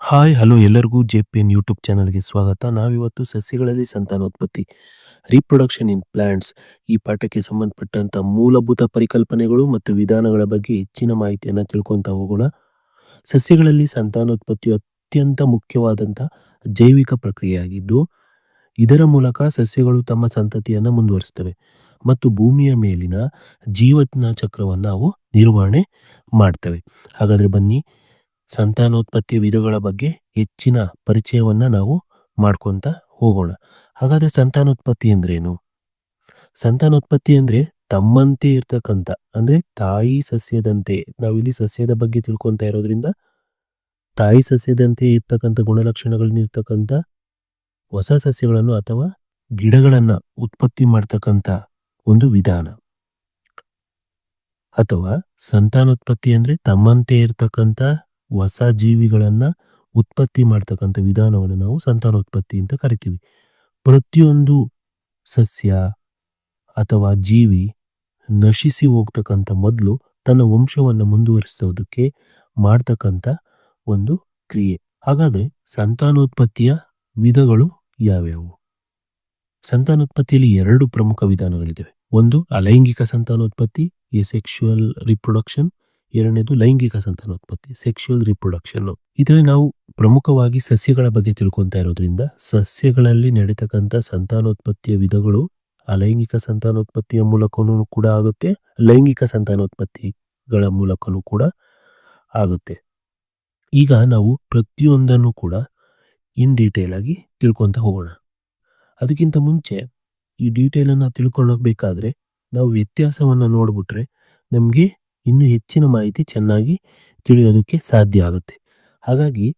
Hi, hello ಎಲ್ಲರಿಗೂ J P N YouTube ಚಾನಲ್ಗೆ ಸ್ವಾಗತ. ನಾವಿವತ್ತು ಸಸ್ಯಗಳಲ್ಲಿ ಸಂತಾನೋತ್ಪತ್ತಿ ರೀಪ್ರೊಡಕ್ಷನ್ ಇನ್ ಪ್ಲಾಂಟ್ಸ್ ಈ ಪಾಠಕ್ಕೆ ಸಂಬಂಧಪಟ್ಟಂಥ ಮೂಲಭೂತ ಪರಿಕಲ್ಪನೆಗಳು ಮತ್ತು ವಿಧಾನಗಳ ಬಗ್ಗೆ ಹೆಚ್ಚಿನ ಮಾಹಿತಿಯನ್ನು ತಿಳ್ಕೊತ ಹೋಗೋಣ. ಸಸ್ಯಗಳಲ್ಲಿ ಸಂತಾನೋತ್ಪತ್ತಿಯು ಅತ್ಯಂತ ಮುಖ್ಯವಾದಂಥ ಜೈವಿಕ ಪ್ರಕ್ರಿಯೆಯಾಗಿದ್ದು, ಇದರ ಮೂಲಕ ಸಸ್ಯಗಳು ತಮ್ಮ ಸಂತತಿಯನ್ನು ಮುಂದುವರಿಸ್ತವೆ ಮತ್ತು ಭೂಮಿಯ ಮೇಲಿನ ಜೀವನ ಚಕ್ರವನ್ನು ಅವು ನಿರ್ವಹಣೆ ಮಾಡ್ತವೆ. ಹಾಗಾದರೆ ಬನ್ನಿ ಸಂತಾನೋತ್ಪತ್ತಿಯ ವಿಧಗಳ ಬಗ್ಗೆ ಹೆಚ್ಚಿನ ಪರಿಚಯವನ್ನ ನಾವು ಮಾಡ್ಕೊತ ಹೋಗೋಣ. ಹಾಗಾದ್ರೆ ಸಂತಾನೋತ್ಪತ್ತಿ ಅಂದ್ರೇನು? ಸಂತಾನೋತ್ಪತ್ತಿ ಅಂದ್ರೆ ತಮ್ಮಂತೆ ಇರ್ತಕ್ಕಂಥ, ಅಂದ್ರೆ ತಾಯಿ ಸಸ್ಯದಂತೆ, ನಾವಿಲ್ಲಿ ಸಸ್ಯದ ಬಗ್ಗೆ ತಿಳ್ಕೊಂತ ಇರೋದ್ರಿಂದ ತಾಯಿ ಸಸ್ಯದಂತೆ ಇರ್ತಕ್ಕಂಥ ಗುಣಲಕ್ಷಣಗಳನ್ನಿರ್ತಕ್ಕಂಥ ಹೊಸ ಸಸ್ಯಗಳನ್ನು ಅಥವಾ ಗಿಡಗಳನ್ನ ಉತ್ಪತ್ತಿ ಮಾಡ್ತಕ್ಕಂಥ ಒಂದು ವಿಧಾನ. ಅಥವಾ ಸಂತಾನೋತ್ಪತ್ತಿ ಅಂದ್ರೆ ತಮ್ಮಂತೆ ಇರ್ತಕ್ಕಂಥ ಹೊಸ ಜೀವಿಗಳನ್ನ ಉತ್ಪತ್ತಿ ಮಾಡ್ತಕ್ಕಂಥ ವಿಧಾನವನ್ನು ನಾವು ಸಂತಾನೋತ್ಪತ್ತಿ ಅಂತ ಕರಿತೀವಿ. ಪ್ರತಿಯೊಂದು ಸಸ್ಯ ಅಥವಾ ಜೀವಿ ನಶಿಸಿ ಹೋಗ್ತಕ್ಕಂಥ ಮೊದಲು ತನ್ನ ವಂಶವನ್ನು ಮುಂದುವರಿಸೋದಕ್ಕೆ ಮಾಡ್ತಕ್ಕಂಥ ಒಂದು ಕ್ರಿಯೆ. ಹಾಗಾದ್ರೆ ಸಂತಾನೋತ್ಪತ್ತಿಯ ವಿಧಗಳು ಯಾವ್ಯಾವು? ಸಂತಾನೋತ್ಪತ್ತಿಯಲ್ಲಿ ಎರಡು ಪ್ರಮುಖ ವಿಧಾನಗಳಿವೆ ಒಂದು ಅಲೈಂಗಿಕ ಸಂತಾನೋತ್ಪತ್ತಿ ಎ ಸೆಕ್ಷುವಲ್ ರಿಪ್ರೊಡಕ್ಷನ್ ಎರಡನೇದು ಲೈಂಗಿಕ ಸಂತಾನೋತ್ಪತ್ತಿ ಸೆಕ್ಷುಯಲ್ ರಿಪ್ರೊಡಕ್ಷನ್ ಇದರಲ್ಲಿ ನಾವು ಪ್ರಮುಖವಾಗಿ ಸಸ್ಯಗಳ ಬಗ್ಗೆ ತಿಳ್ಕೊಂತಾ ಇರೋದ್ರಿಂದ ಸಸ್ಯಗಳಲ್ಲಿ ನಡೀತಕ್ಕಂಥ ಸಂತಾನೋತ್ಪತ್ತಿಯ ವಿಧಗಳು ಅಲೈಂಗಿಕ ಸಂತಾನೋತ್ಪತ್ತಿಯ ಮೂಲಕವೂ ಕೂಡ ಆಗುತ್ತೆ, ಲೈಂಗಿಕ ಸಂತಾನೋತ್ಪತ್ತಿಗಳ ಮೂಲಕವೂ ಕೂಡ ಆಗುತ್ತೆ. ಈಗ ನಾವು ಪ್ರತಿಯೊಂದನ್ನು ಕೂಡ ಇನ್ ಡೀಟೇಲ್ ಆಗಿ ತಿಳ್ಕೊಂತ ಹೋಗೋಣ. ಅದಕ್ಕಿಂತ ಮುಂಚೆ ಈ ಡೀಟೇಲ್ ಅನ್ನ ತಿಳ್ಕೊಳ್ಳಬೇಕಾದ್ರೆ ನಾವು ವ್ಯತ್ಯಾಸವನ್ನ ನೋಡ್ಬಿಟ್ರೆ ನಮಗೆ ಇನ್ನೂ ಹೆಚ್ಚಿನ ಮಾಹಿತಿ ಚೆನ್ನಾಗಿ ತಿಳಿಯೋದಕ್ಕೆ ಸಾಧ್ಯ ಆಗುತ್ತೆ. ಹಾಗಾಗಿ,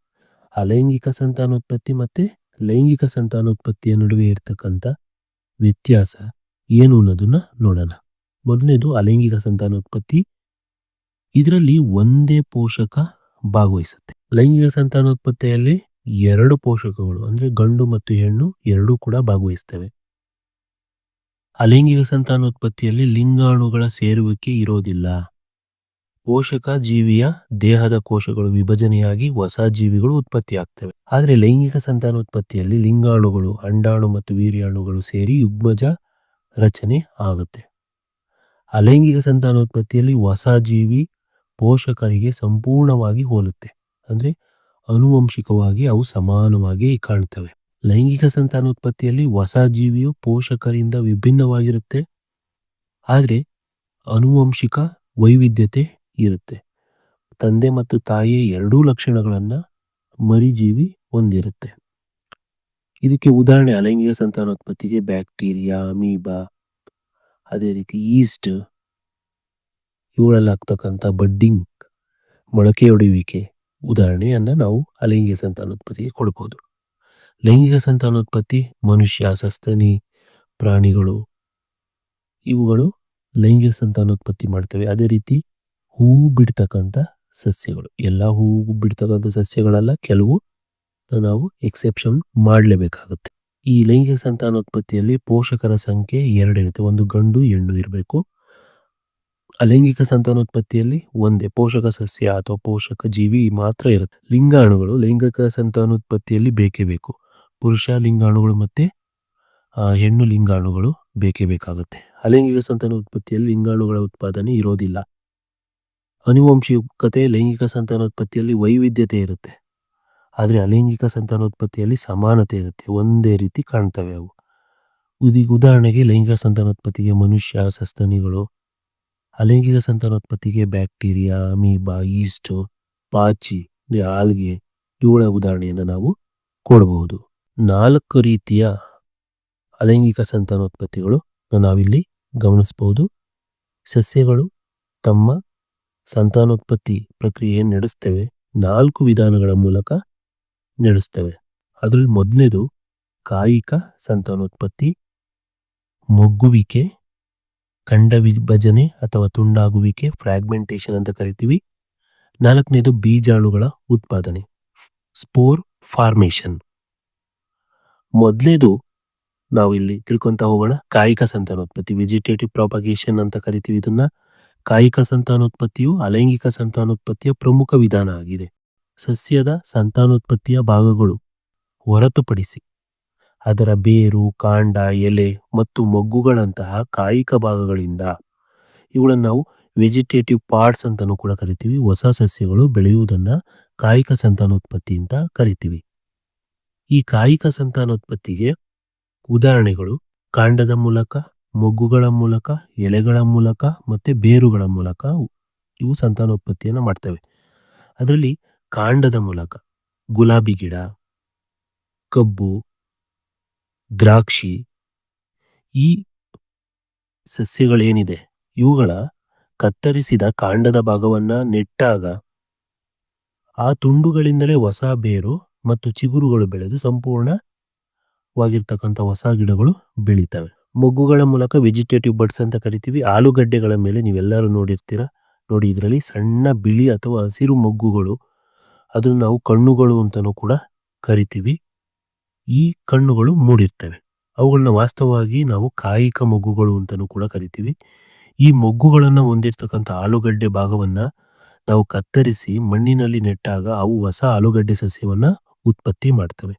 ಅಲೈಂಗಿಕ ಸಂತಾನೋತ್ಪತ್ತಿ ಮತ್ತೆ ಲೈಂಗಿಕ ಸಂತಾನೋತ್ಪತ್ತಿಯ ನಡುವೆ ಇರ್ತಕ್ಕಂಥ ವ್ಯತ್ಯಾಸ ಏನು ಅನ್ನೋದನ್ನ ನೋಡೋಣ. ಮೊದಲನೇದು ಅಲೈಂಗಿಕ ಸಂತಾನೋತ್ಪತ್ತಿ. ಇದರಲ್ಲಿ ಒಂದೇ ಪೋಷಕ ಭಾಗವಹಿಸುತ್ತೆ. ಲೈಂಗಿಕ ಸಂತಾನೋತ್ಪತ್ತಿಯಲ್ಲಿ ಎರಡು ಪೋಷಕಗಳು, ಅಂದ್ರೆ ಗಂಡು ಮತ್ತು ಹೆಣ್ಣು, ಎರಡೂ ಕೂಡ ಭಾಗವಹಿಸ್ತವೆ. ಅಲೈಂಗಿಕ ಸಂತಾನೋತ್ಪತ್ತಿಯಲ್ಲಿ ಲಿಂಗಾಣುಗಳ ಸೇರುವಿಕೆ ಇರೋದಿಲ್ಲ. ಪೋಷಕ ಜೀವಿಯ ದೇಹದ ಕೋಶಗಳು ವಿಭಜನೆಯಾಗಿ ಹೊಸ ಜೀವಿಗಳು ಉತ್ಪತ್ತಿಯಾಗ್ತವೆ. ಆದರೆ ಲೈಂಗಿಕ ಸಂತಾನೋತ್ಪತ್ತಿಯಲ್ಲಿ ಲಿಂಗಾಣುಗಳು, ಅಂಡಾಣು ಮತ್ತು ವೀರ್ಯಾಣುಗಳು ಸೇರಿ ಯುಗ್ಮಜ ರಚನೆ ಆಗುತ್ತೆ. ಅಲೈಂಗಿಕ ಸಂತಾನೋತ್ಪತ್ತಿಯಲ್ಲಿ ಹೊಸ ಜೀವಿ ಪೋಷಕರಿಗೆ ಸಂಪೂರ್ಣವಾಗಿ ಹೋಲುತ್ತೆ. ಅಂದ್ರೆ ಅನುವಂಶಿಕವಾಗಿ ಅವು ಸಮಾನವಾಗಿ ಕಾಣ್ತವೆ. ಲೈಂಗಿಕ ಸಂತಾನೋತ್ಪತ್ತಿಯಲ್ಲಿ ಹೊಸ ಜೀವಿಯು ಪೋಷಕರಿಂದ ವಿಭಿನ್ನವಾಗಿರುತ್ತೆ. ಆದರೆ ಅನುವಂಶಿಕ ವೈವಿಧ್ಯತೆ ಇರುತ್ತೆ. ತಂದೆ ಮತ್ತು ತಾಯಿಯ ಎರಡೂ ಲಕ್ಷಣಗಳನ್ನ ಮರಿಜೀವಿ ಹೊಂದಿರುತ್ತೆ. ಇದಕ್ಕೆ ಉದಾಹರಣೆ ಅಲೈಂಗಿಕ ಸಂತಾನೋತ್ಪತ್ತಿಗೆ ಬ್ಯಾಕ್ಟೀರಿಯಾ, ಅಮೀಬಾ, ಅದೇ ರೀತಿ ಈಸ್ಟ್ ಇವುಗಳಲ್ಲಾಗ್ತಕ್ಕಂಥ ಬಡ್ಡಿಂಗ್ ಮೊಳಕೆಯೊಡೆಯುವಿಕೆ ಉದಾಹರಣೆಯನ್ನು ನಾವು ಅಲೈಂಗಿಕ ಸಂತಾನೋತ್ಪತ್ತಿಗೆ ಕೊಡ್ಬೋದು. ಲೈಂಗಿಕ ಸಂತಾನೋತ್ಪತ್ತಿ, ಮನುಷ್ಯ, ಸಸ್ತನಿ, ಪ್ರಾಣಿಗಳು, ಇವುಗಳು ಲೈಂಗಿಕ ಸಂತಾನೋತ್ಪತ್ತಿ ಮಾಡ್ತವೆ. ಅದೇ ರೀತಿ ಹೂವು ಬಿಡ್ತಕ್ಕಂಥ ಸಸ್ಯಗಳು. ಎಲ್ಲ ಹೂವು ಬಿಡ್ತಕ್ಕಂಥ ಸಸ್ಯಗಳೆಲ್ಲ, ಕೆಲವು ನಾವು ಎಕ್ಸೆಪ್ಷನ್ ಮಾಡಲೇಬೇಕಾಗುತ್ತೆ. ಈ ಲೈಂಗಿಕ ಸಂತಾನೋತ್ಪತ್ತಿಯಲ್ಲಿ ಪೋಷಕರ ಸಂಖ್ಯೆ ಎರಡಿರುತ್ತೆ ಒಂದು ಗಂಡು, ಹೆಣ್ಣು ಇರಬೇಕು. ಅಲೈಂಗಿಕ ಸಂತಾನೋತ್ಪತ್ತಿಯಲ್ಲಿ ಒಂದೇ. ಪೋಷಕ ಸಸ್ಯ ಅಥವಾ ಪೋಷಕ ಜೀವಿ ಮಾತ್ರ ಇರುತ್ತೆ. ಲಿಂಗಾಣುಗಳು, ಲೈಂಗಿಕ ಸಂತಾನೋತ್ಪತ್ತಿಯಲ್ಲಿ ಬೇಕೇ ಬೇಕು. ಪುರುಷ ಲಿಂಗಾಣುಗಳು ಮತ್ತೆ ಹೆಣ್ಣು ಲಿಂಗಾಣುಗಳು ಬೇಕೇ ಬೇಕಾಗುತ್ತೆ. ಅಲೈಂಗಿಕ ಸಂತಾನೋತ್ಪತ್ತಿಯಲ್ಲಿ ಲಿಂಗಾಣುಗಳ ಉತ್ಪಾದನೆ ಇರೋದಿಲ್ಲ. ಅನುವಂಶಿಕತೆ, ಲೈಂಗಿಕ ಸಂತಾನೋತ್ಪತ್ತಿಯಲ್ಲಿ ವೈವಿಧ್ಯತೆ ಇರುತ್ತೆ. ಆದರೆ ಅಲೈಂಗಿಕ ಸಂತಾನೋತ್ಪತ್ತಿಯಲ್ಲಿ ಸಮಾನತೆ ಇರುತ್ತೆ. ಒಂದೇ ರೀತಿ ಕಾಣ್ತವೆ ಅವು. ಇದೀಗ ಉದಾಹರಣೆಗೆ ಲೈಂಗಿಕ ಸಂತಾನೋತ್ಪತ್ತಿಗೆ ಮನುಷ್ಯ, ಸಸ್ತನಿಗಳು, ಅಲೈಂಗಿಕ ಸಂತಾನೋತ್ಪತ್ತಿಗೆ ಬ್ಯಾಕ್ಟೀರಿಯಾ, ಅಮೀಬಾ, ಈಸ್ಟ್, ಪಾಚಿ ಆಲ್ಗೆ, ಇವುಗಳ ಉದಾಹರಣೆಯನ್ನು ನಾವು ಕೊಡಬಹುದು. ನಾಲ್ಕು ರೀತಿಯ ಅಲೈಂಗಿಕ ಸಂತಾನೋತ್ಪತ್ತಿಗಳು ನಾವಿಲ್ಲಿ ಗಮನಿಸಬಹುದು. ಸಸ್ಯಗಳು, ತಮ್ಮ ಸಂತಾನೋತ್ಪತ್ತಿ ಪ್ರಕ್ರಿಯೆ ನಡೆಸ್ತೇವೆ. ನಾಲ್ಕು ವಿಧಾನಗಳ ಮೂಲಕ ನಡೆಸ್ತೇವೆ. ಅದರಲ್ಲಿ ಮೊದಲನೇದು ಕಾಯಿಕ ಸಂತಾನೋತ್ಪತ್ತಿ, ಮೊಗ್ಗುವಿಕೆ ಖಂಡ ವಿಭಜನೆ ಅಥವಾ ತುಂಡಾಗುವಿಕೆ, ಫ್ರಾಗ್ಮೆಂಟೇಷನ್ ಅಂತ ಕರಿತೀವಿ. ನಾಲ್ಕನೇದು ಬೀಜಾಣುಗಳ ಉತ್ಪಾದನೆ, ಸ್ಪೋರ್ ಫಾರ್ಮೇಷನ್. ಮೊದಲನೇದು ನಾವು ಇಲ್ಲಿ ತಿಳ್ಕೊಂತ ಹೋಗೋಣ ಕಾಯಿಕ ಸಂತಾನೋತ್ಪತ್ತಿ, ವೆಜಿಟೇಟಿವ್ ಪ್ರಾಪಗೇಷನ್ ಅಂತ ಕರಿತೀವಿ ಇದನ್ನ. ಕಾಯಿಕ ಸಂತಾನೋತ್ಪತ್ತಿಯು ಅಲೈಂಗಿಕ ಸಂತಾನೋತ್ಪತ್ತಿಯ ಪ್ರಮುಖ ವಿಧಾನ ಆಗಿದೆ. ಸಸ್ಯದ ಸಂತಾನೋತ್ಪತ್ತಿಯ ಭಾಗಗಳು ಹೊರತುಪಡಿಸಿ ಅದರ ಬೇರು, ಕಾಂಡ, ಎಲೆ ಮತ್ತು ಮೊಗ್ಗುಗಳಂತಹ ಕಾಯಿಕ ಭಾಗಗಳಿಂದ ಇವುಗಳನ್ನು ನಾವು ವೆಜಿಟೇಟಿವ್ ಪಾರ್ಟ್ಸ್ ಅಂತಲೂ ಕೂಡ ಕರಿತೀವಿ. ಹೊಸ ಸಸ್ಯಗಳು ಬೆಳೆಯುವುದನ್ನ ಕಾಯಿಕ ಸಂತಾನೋತ್ಪತ್ತಿ ಅಂತ ಕರಿತೀವಿ. ಈ ಕಾಯಿಕ ಸಂತಾನೋತ್ಪತ್ತಿಗೆ ಉದಾಹರಣೆಗಳು ಕಾಂಡದ ಮೂಲಕ ಮೊಗ್ಗುಗಳ ಮೂಲಕ, ಎಲೆಗಳ ಮೂಲಕ ಮತ್ತೆ ಬೇರುಗಳ ಮೂಲಕ ಇವು ಸಂತಾನೋತ್ಪತ್ತಿಯನ್ನು ಮಾಡ್ತವೆ. ಅದರಲ್ಲಿ ಕಾಂಡದ ಮೂಲಕ, ಗುಲಾಬಿ ಗಿಡ, ಕಬ್ಬು, ದ್ರಾಕ್ಷಿ, ಈ ಸಸ್ಯಗಳೇನಿದೆ, ಇವುಗಳ ಕತ್ತರಿಸಿದ ಕಾಂಡದ ಭಾಗವನ್ನ ನೆಟ್ಟಾಗ, ಆ ತುಂಡುಗಳಿಂದಲೇ ಹೊಸ ಬೇರು ಮತ್ತು ಚಿಗುರುಗಳು ಬೆಳೆದು ಸಂಪೂರ್ಣವಾಗಿರ್ತಕ್ಕಂಥ ಹೊಸ ಗಿಡಗಳು ಬೆಳೀತವೆ. ಮೊಗ್ಗುಗಳ ಮೂಲಕ ವೆಜಿಟೇಟಿವ್ ಬಡ್ಸ್ ಅಂತ ಕರಿತೀವಿ. ಆಲೂಗಡ್ಡೆಗಳ ಮೇಲೆ ನೀವೆಲ್ಲರೂ ನೋಡಿರ್ತೀರ. ನೋಡಿ, ಇದರಲ್ಲಿ ಸಣ್ಣ ಬಿಳಿ ಅಥವಾ ಹಸಿರು ಮೊಗ್ಗುಗಳು. ಅದನ್ನು ನಾವು ಕಣ್ಣುಗಳು ಅಂತಲೂ ಕೂಡ ಕರಿತೀವಿ. ಈ ಕಣ್ಣುಗಳು ಮೂಡಿರ್ತವೆ. ಅವುಗಳನ್ನ ವಾಸ್ತವವಾಗಿ ನಾವು ಕಾಯಿಕ ಮೊಗ್ಗುಗಳು ಅಂತಲೂ ಕೂಡ ಕರಿತೀವಿ. ಈ ಮೊಗ್ಗುಗಳನ್ನು ಹೊಂದಿರತಕ್ಕಂಥ ಆಲೂಗಡ್ಡೆ ಭಾಗವನ್ನು ನಾವು ಕತ್ತರಿಸಿ ಮಣ್ಣಿನಲ್ಲಿ ನೆಟ್ಟಾಗ ಅವು ಹೊಸ ಆಲೂಗಡ್ಡೆ ಸಸ್ಯವನ್ನು ಉತ್ಪತ್ತಿ ಮಾಡ್ತವೆ.